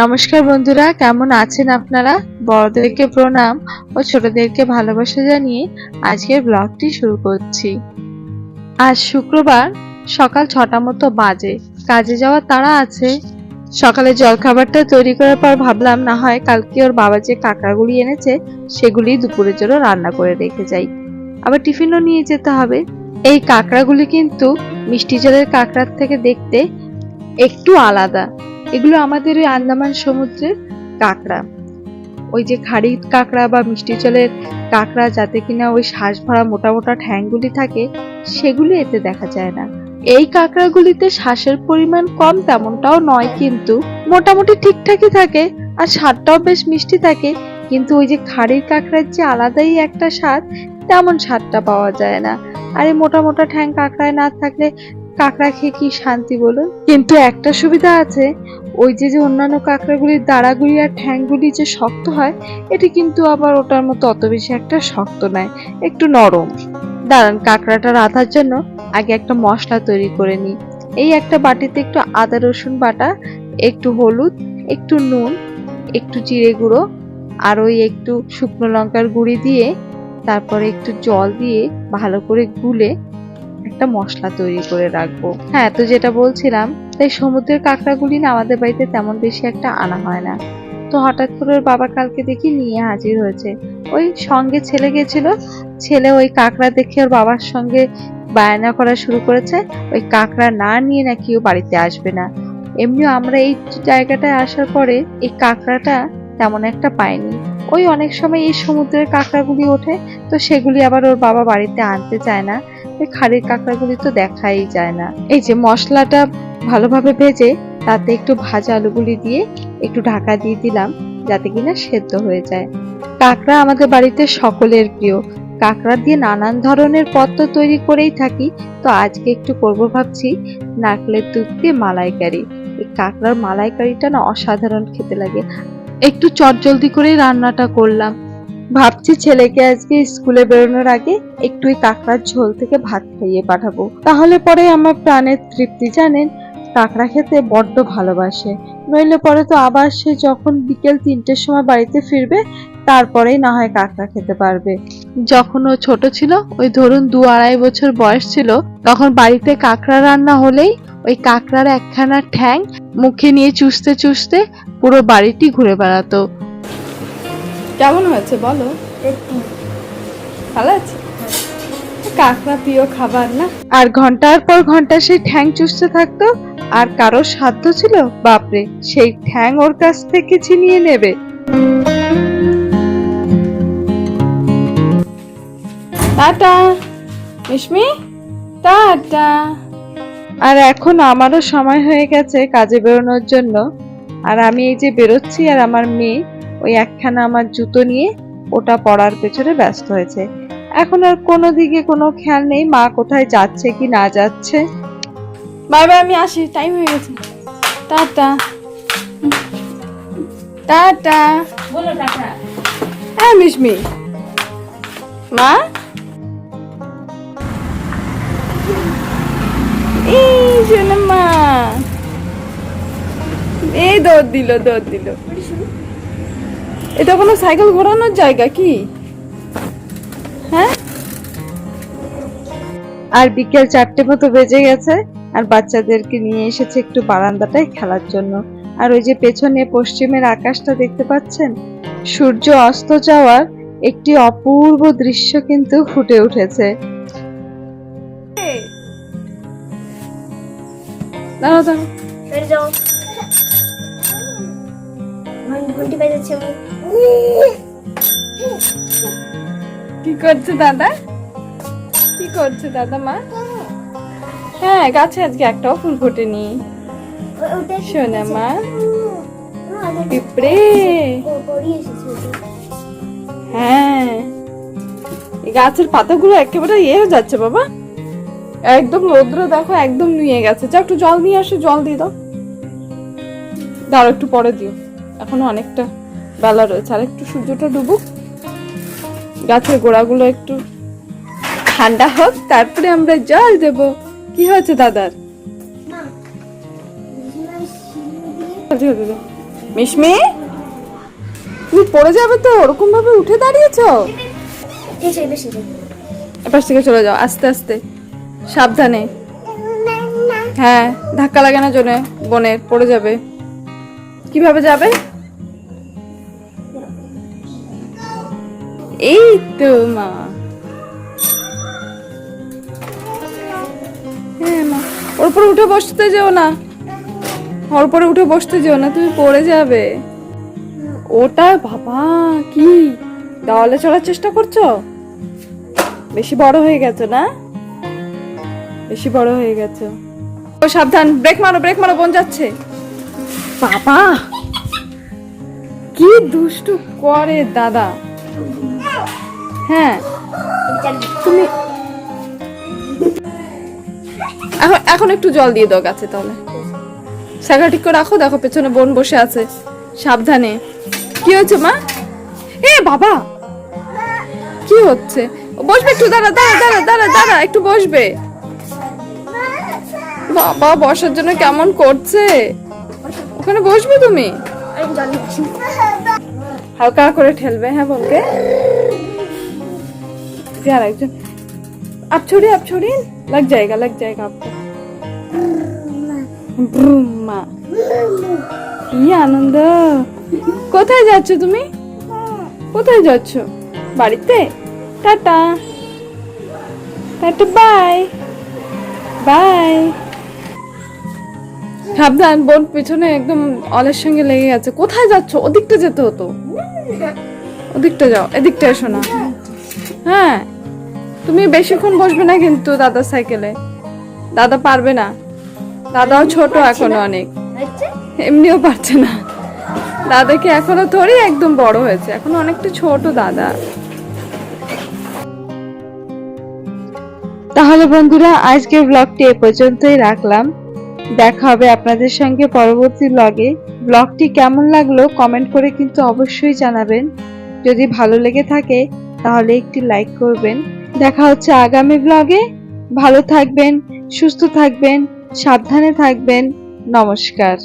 নমস্কার বন্ধুরা, কেমন আছেন আপনারা? বড়দেরকে প্রণাম ও ছোটদেরকে ভালোবাসা জানিয়ে আজকের ব্লগটি শুরু করছি। আজ শুক্রবার সকাল ছটা মতো বাজে। কাজে যাওয়ার তারা আছে। সকালে জলখাবারটা তৈরি করার পর ভাবলাম, না হয় কালকে ওর বাবা যে কাঁকড়াগুলি এনেছে, সেগুলি দুপুরের জন্য রান্না করে রেখে যাই। আবার টিফিনও নিয়ে যেতে হবে। এই কাঁকড়াগুলি কিন্তু মিষ্টি জলের কাঁকড়ার থেকে দেখতে একটু আলাদা। এগুলো আমাদের ওই আন্দামান সমুদ্রের কাঁকড়া। ওই যে খাড়ি কাঁকড়া বা মিষ্টি জলের কাঁকড়া যাতে কিনা ওই শ্বাস ভরা মোটা মোটা ঠ্যাংগুলি থাকে, সেগুলি এতে দেখা যায় না। এই কাঁকড়াগুলিতে শ্বাসের পরিমাণ কম তেমনটাও নয় কিন্তু মোটামুটি ঠিকঠাকই থাকে আর স্বাদটাও বেশ মিষ্টি থাকে। কিন্তু ওই যে খাড়ির কাঁকড়ার যে আলাদাই একটা স্বাদ, তেমন স্বাদটা পাওয়া যায় না। আর এই মোটা মোটা ঠ্যাং কাঁকড়ায় না থাকলে কাঁকড়া খেয়ে কি শান্তি বলুন? কিন্তু একটা সুবিধা আছে, ওই যে যে অন্যান্য কাঁকড়াগুলির দাঁড়াগুলি আর ঠ্যাংগুলি যে শক্ত হয়, এটি কিন্তু আবার ওটার মতো অত বেশি একটা শক্ত নয়, একটু নরম। দাঁড়ান, কাঁকড়াটা রাঁধার জন্য আগে একটা মশলা তৈরি করে নিই। এই একটা বাটিতে একটু আদা, রসুন বাটা, একটু হলুদ, একটু নুন, একটু জিরে গুঁড়ো, আর ওই একটু শুকনো লঙ্কার গুঁড়ি দিয়ে, তারপরে একটু জল দিয়ে ভালো করে গুলে একটা মশলা তৈরি করে রাখব। হ্যাঁ তো যেটা বলছিলাম, তাই সমুদ্রের কাঁকড়াগুলি না আমাদের বাড়িতে তেমন বেশি একটা আনা হয় না। তো হঠাৎ করে বাবা কালকে দেখি নিয়ে হাজির হয়েছে। ওই সঙ্গে ছেলে গেছিল ছেলে ওই কাঁকড়া দেখে ওর বাবার সঙ্গে বায়না করা শুরু করেছে। ওই কাঁকড়া না নিয়ে নাকি ও বাড়িতে আসবে না। এমনিও আমরা এই জায়গাটায় আসার পরে এই কাঁকড়াটা তেমন একটা পাইনি। ওই অনেক সময় এই সমুদ্রের কাঁকড়াগুলি ওঠে, তো সেগুলি আবার ওর বাবা বাড়িতে আনতে চায় না। খাড়ির কাঁকড়াগুলি তো দেখাই যায় না। এই যে মশলাটা ভালোভাবে ভেজে, তাতে একটু ভাজা আলুগুলি দিয়ে একটু ঢাকা দিয়ে দিলাম, যাতে কিনা সেদ্ধ হয়ে যায়। কাঁকড়া আমাদের বাড়িতে সকলের প্রিয়। কাঁকড়া দিয়ে নানান ধরনের পদ তো তৈরি করেই থাকি, তো আজকে একটু করব ভাবছি নারকেলের দুধ দিয়ে মালাইকারি। এই কাঁকড়ার মালাইকারিটা না অসাধারণ খেতে লাগে। একটু চটজলদি করেই রান্নাটা করলাম। ভাবছি ছেলেকে আজকে স্কুলে বেরোনোর আগে একটু কাঁকড়ার ঝোল থেকে ভাত খাইয়ে পাঠাবো। তাহলে পরে আমার প্রাণের তৃপ্তি, জানেন? কাঁকড়া খেতে বড্ড ভালোবাসে। নইলে পরে তো আবার সে যখন বিকেল তিনটের সময় বাড়িতে ফিরবে, তারপরেই না হয় কাঁকড়া খেতে পারবে। যখন ও ছোট ছিল, ওই ধরুন দু আড়াই বছর বয়স ছিল, তখন বাড়িতে কাঁকড়া রান্না হলেই ওই কাঁকড়ার একখানা ঠ্যাং মুখে নিয়ে চুষতে চুষতে পুরো বাড়িটি ঘুরে বেড়াতো। কেমন হয়েছে বলো? ভালো আছে? কাঁকড়া প্রিয় খাবার না? আর ঘণ্টার পর ঘণ্টা সেই ঠ্যাং চুষতে থাকতো আর কারও সাধ্য ছিল? বাপরে সেই ঠ্যাং ওর কাছ থেকে ছিনিয়ে নেবে। টাটা। মিশমি টাটা। আর এখন আমারও সময় হয়ে গেছে কাজে বেরোনোর জন্য। আর আমি এই যে বেরোচ্ছি আর আমার মেয়ে ওই একখানা আমার জুতো নিয়ে ওটা পড়ার পেছনে ব্যস্ত হয়েছে। এখন আর কোনো দিকে কোনো খেয়াল নেই মা কোথায় যাচ্ছে কি না যাচ্ছে। বাই বাই আমি আসি টাইম হয়ে গেছে। টাটা। টাটা। বলো টাটা। হ্যাঁ মিশমি মা? এই দৌড় দিল দৌড় দিল। এটা কোনো সাইকেল ঘোরানোর জায়গা কি? হ্যাঁ? আর বিকেল চারটে মতো বেজে গেছে, আর বাচ্চাদেরকে নিয়ে এসেছে একটু বারান্দাটায় খেলার জন্য। আর ওই যে পেছনে পশ্চিমের আকাশটা দেখতে পাচ্ছেন? সূর্য অস্ত যাওয়ার একটি অপূর্ব দৃশ্য কিন্তু ফুটে উঠেছে। দাঁড়াও দাঁড়াও। যাও। ঘন্টি বাজাচ্ছে কি করছে দাদা? কি করছে দাদা মা? হ্যাঁ গাছে আজকে একটাও ফুল ফোটেনি। শোনা মা পিঁপড়ে। হ্যাঁ গাছের পাতাগুলো একেবারে ইয়ে হয়ে যাচ্ছে বাবা। একদম রৌদ্র দেখো একদম নুয়ে গেছে। যা একটু জল নিয়ে আসো জল দিয়ে দাও। দাঁড়ো একটু পরে দিও। এখনও অনেকটা বেলা রয়েছে। আর একটু সূর্যটা ডুবুক। গাছের গোড়াগুলো একটু ঠান্ডা হোক তারপরে আমরা জল দেব। কি হয়েছে দাদার। মিশমি তুমি পড়ে যাবে তো ওরকম ভাবে উঠে দাঁড়িয়েছো? এপাশ থেকে চলে যাও আস্তে আস্তে। সাবধানে। হ্যাঁ ধাক্কা লাগে না জন্য বোনের পড়ে যাবে। কীভাবে যাবে? এই তো, মা। হ্যাঁ মা। ওর উপরে উঠে বসতে যেও না। ওর উপরে উঠে বসতে যেও না, তুমি পড়ে যাবে। ওটা বাবা, কি? দেওয়ালে চড়ার চেষ্টা করছ? বেশি বড় হয়ে গেছো না? বেশি বড় হয়ে গেছে। ও, সাবধান ব্রেক মারো ব্রেক মারো, বোন যাচ্ছে। বাবা! কি দুষ্টু করে দাদা। হ্যাঁ। তুমি এখন এখন একটু জল দিয়ে দাও গাছে তাহলে। সাইকেল ঠিক করে রাখো, দেখো পেছনে বোন বসে আছে। সাবধানে। কি হয়েছে মা? এ বাবা! কি হচ্ছে? বসবে একটু, দাঁড়া দাঁড়া দাঁড়া দাঁড়া দাঁড়া, একটু বসবে। বাবা বসার জন্য কেমন করছে? ওখানে বসবে তুমি? হালকা করে ঠেলবে হ্যাঁ বলকে আর একজন আপ ছড়ি আপ ছড়ি লাগ জায়গা। লাগ জায়গা আনন্দ। কোথায় তুমি? কোথায় বাড়িতে? টাটা। Tata, bye. বাই। সাবধান বোন পিছনে একদম অলের সঙ্গে লেগে গেছে। কোথায় যাচ্ছ? ওদিকটা যেতে হতো। ওদিকটা যাও এদিকটা এসো না। হ্যাঁ তুমি বেশিক্ষণ বসবে না কিন্তু দাদা সাইকেলে। দাদা পারবে না। দাদাও ছোট এখনও অনেক। এমনিও পারছে না। দাদাকে এখনও থোড়ি একদম বড় হয়েছে। এখন অনেকটা ছোট দাদা। তাহলে বন্ধুরা আজকের ব্লগটি এ পর্যন্তই রাখলাম। দেখা হবে আপনাদের সঙ্গে পরবর্তী ব্লগে ব্লগটি কেমন লাগল কমেন্ট করে কিন্তু অবশ্যই জানাবেন। যদি ভালো লেগে থাকে, তাহলে একটি লাইক করবেন। দেখা হচ্ছে আগামী ব্লগে ভালো থাকবেন, সুস্থ থাকবেন, সাবধানে থাকবেন। নমস্কার।